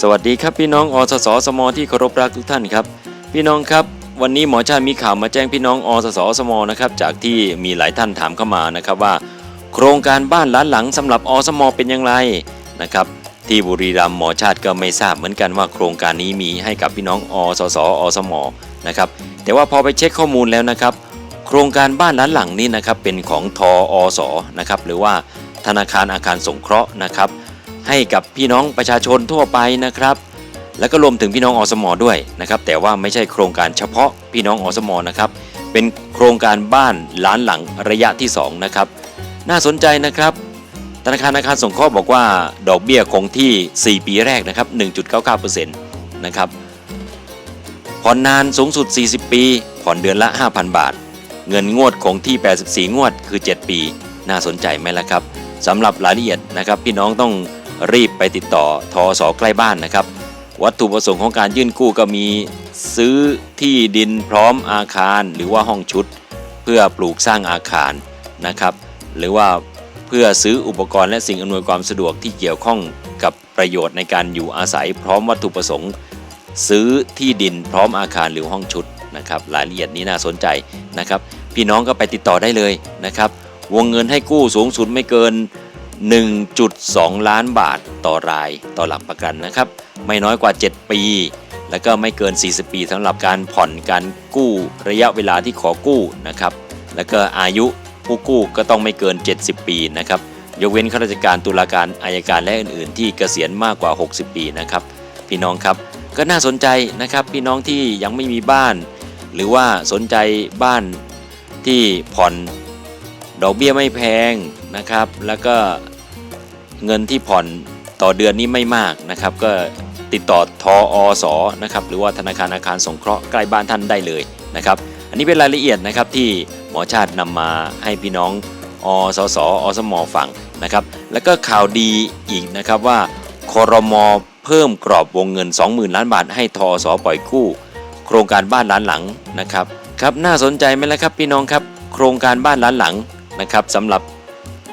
สวัสดีครับพี่น้องอสสสมที่เคารพรักทุกท่านครับ พี่น้องครับ วันนี้หมอชาติมีข่าวมาแจ้งพี่น้องอสสสมนะครับจากที่มีหลายท่านถามเข้ามานะครับว่า โครงการบ้านล้านหลังสำหรับอสมเป็นอย่างไรนะครับที่บุรีรัมย์หมอชาติก็ไม่ทราบเหมือนกันว่าโครงการนี้มีให้กับพี่น้องอสสอสมนะครับแต่ว่าพอไปเช็คข้อมูลแล้วนะครับ โครงการบ้านล้านหลังนี้นะครับเป็นของทออสนะครับหรือว่าธนาคารอาคารสงเคราะห์นะครับ ให้กับพี่น้องประชาชนทั่วไปนะครับ แล้วก็รวมถึงพี่น้องอสมอด้วยนะครับ แต่ว่าไม่ใช่โครงการเฉพาะพี่น้องอสมอนะครับ เป็นโครงการบ้านล้านหลังระยะที่ 2 นะครับ น่าสนใจนะครับธนาคารอาคารสงเคราะห์บอกว่าดอกเบี้ยคงที่ 4 ปีแรกนะครับ 1.99%นะครับ ผ่อนนานสูงสุด 40 ปี ผ่อนเดือนละ 5,000 บาท เงินงวดคงที่ 84 งวดคือ 7 ปี น่าสนใจไหมล่ะครับสำหรับรายละเอียดนะครับ พี่น้องต้อง รีบไปติดต่อทอสอใกล้บ้านนะครับ วัตถุประสงค์ของการยื่นกู้ก็มีซื้อที่ดินพร้อมอาคารหรือว่าห้องชุด เพื่อปลูกสร้างอาคารนะครับ หรือว่าเพื่อซื้ออุปกรณ์และสิ่งอำนวยความสะดวกที่เกี่ยวข้องกับประโยชน์ในการอยู่อาศัยพร้อมวัตถุประสงค์ ซื้อที่ดินพร้อมอาคารหรือห้องชุดนะครับรายละเอียดนี้น่าสนใจนะครับ พี่น้องก็ไปติดต่อได้เลยนะครับ วงเงินให้กู้สูงสุดไม่เกิน 1.2 ล้านบาทต่อรายต่อหลักประกันนะครับ ไม่น้อยกว่า 7 ปี แล้วก็ไม่เกิน 40 ปีสำหรับการผ่อนการกู้ระยะเวลาที่ขอกู้นะครับ แล้วก็อายุผู้กู้ก็ต้องไม่เกิน 70 ปีนะครับ ยกเว้นข้าราชการตุลาการอายการและอื่น ๆ ที่เกษียณมากกว่า 60 ปีนะครับ พี่น้องครับก็น่าสนใจนะครับพี่น้องที่ยังไม่มีบ้าน หรือว่าสนใจบ้านที่ผ่อนดอกเบี้ยไม่แพงนะครับ แล้วก็ เงินที่ผ่อนต่อเดือนนี้ไม่มากนะครับ ก็ติดต่อทออสอนะครับหรือว่าธนาคารอาคารสงเคราะห์ใกล้บ้านท่านได้เลยนะครับ อันนี้เป็นรายละเอียดนะครับที่หมอชาตินำมาให้พี่น้องอสสอสมฟังนะครับแล้วก็ข่าวดีอีกนะครับว่าคอรมอเพิ่มกรอบวงเงิน 20,000 ล้านบาท ให้ทอสปล่อยกู้ โครงการบ้านล้านหลังนะครับครับน่าสนใจไหมล่ะครับพี่น้องครับ โครงการบ้านล้านหลังนะครับสำหรับ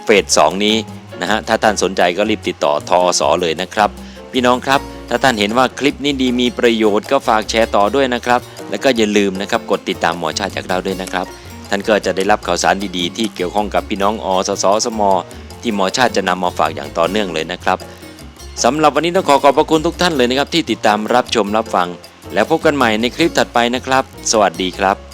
เฟส2นี้ นะฮะถ้าท่านสนใจก็รีบติดต่อทอสอเลยนะครับ พี่น้องครับ ถ้าท่านเห็นว่าคลิปนี้ดีมีประโยชน์ก็ฝากแชร์ต่อด้วยนะครับ แล้วก็อย่าลืมนะครับกดติดตามหมอชาติจากเราด้วยนะครับ ท่านก็จะได้รับข่าวสารดีๆ ที่เกี่ยวข้องกับพี่น้องอสสสมที่หมอชาติจะนำมาฝากอย่างต่อเนื่องเลยนะครับสำหรับวันนี้ต้องขอขอบพระคุณทุกท่านเลยนะครับ ที่ติดตามรับชมรับฟัง แล้วพบกันใหม่ในคลิปถัดไปนะครับ สวัสดีครับ